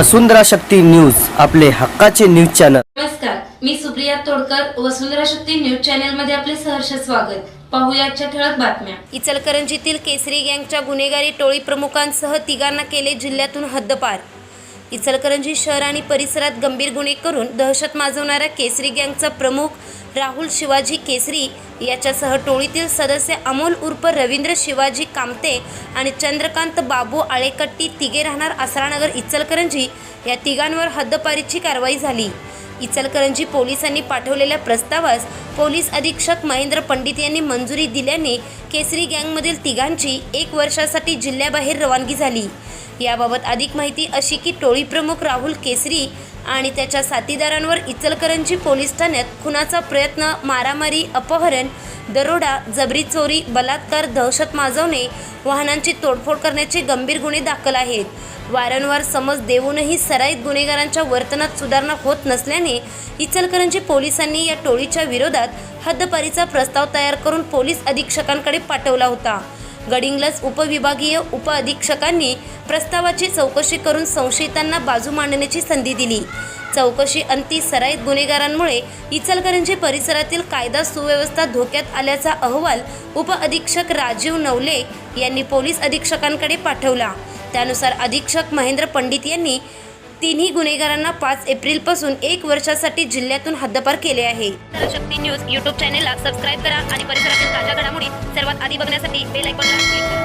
वसुंधरा Shakti news आपले हक्काचे news channel. नमस्कार मी सुप्रिया तोडकर वसुंधरा शक्ती न्यूज चॅनलमध्ये आपले सहर्ष स्वागत. पाहूया आजच्या ठळक बातम्या. इचलकरंजीतील केसरी गँगच्या गुन्हेगारी टोळी प्रमुखांसह तिघांना केले जिल्ह्यातून हद्दपार. इचलकरंजी शहर आणि परिसरात गंभीर गुन्हे करून दहशत माजवणाऱ्या केसरी गँगचा प्रमुख राहुल शिवाजी केसरी याच्यासह टोळीतील सदस्य अमोल उर्फ रवींद्र शिवाजी कामते आणि चंद्रकांत बाबू आळेकट्टी तिघे राहणार आसरानगर इचलकरंजी या तिघांवर हद्दपारीची कारवाई झाली. इचलकरंजी पोलिसांनी पाठवलेल्या प्रस्तावास पोलीस अधीक्षक महेंद्र पंडित यांनी मंजुरी दिल्याने केसरी गँगमधील तिघांची एक वर्षासाठी जिल्ह्याबाहेर रवानगी झाली. याबाबत अधिक माहिती अशी की टोळी प्रमुख राहुल केसरी आणि त्याच्या साथीदारांवर इचलकरंजी पोलीस ठाण्यात खुनाचा प्रयत्न मारामारी अपहरण दरोडा जबरी चोरी बलात्कार दहशत माजवणे वाहनांची तोडफोड करण्याचे गंभीर गुन्हे दाखल आहेत. वारंवार समज देऊनही सराईत गुन्हेगारांच्या वर्तनात सुधारणा होत नसल्याने इचलकरंजी पोलिसांनी या टोळीच्या विरोधात हद्दपारीचा प्रस्ताव तयार करून पोलीस अधीक्षकांकडे पाठवला होता. गडिंग्लज उपविभागीय उपअधीक्षकांनी प्रस्तावाची चौकशी करून संशयितांना बाजू मांडण्याची संधी दिली. चौकशी अंती सराईत गुन्हेगारांमुळे इचलकरंजी परिसरातील कायदा सुव्यवस्था धोक्यात आल्याचा अहवाल उपअधीक्षक राजीव नवले यांनी पोलीस अधीक्षकांकडे पाठवला. त्यानुसार अधीक्षक महेंद्र पंडित यांनी तिन्ही गुन्हेगारांना पाच एप्रिलपासून एक वर्षासाठी जिल्ह्यातून हद्दपार केले आहे. शक्ती न्यूज यूट्यूब चॅनेलला सबस्क्राईब करा आणि परिसरातील सर्वात आधी बघण्यासाठी बेल आयकॉनला क्लिक करा.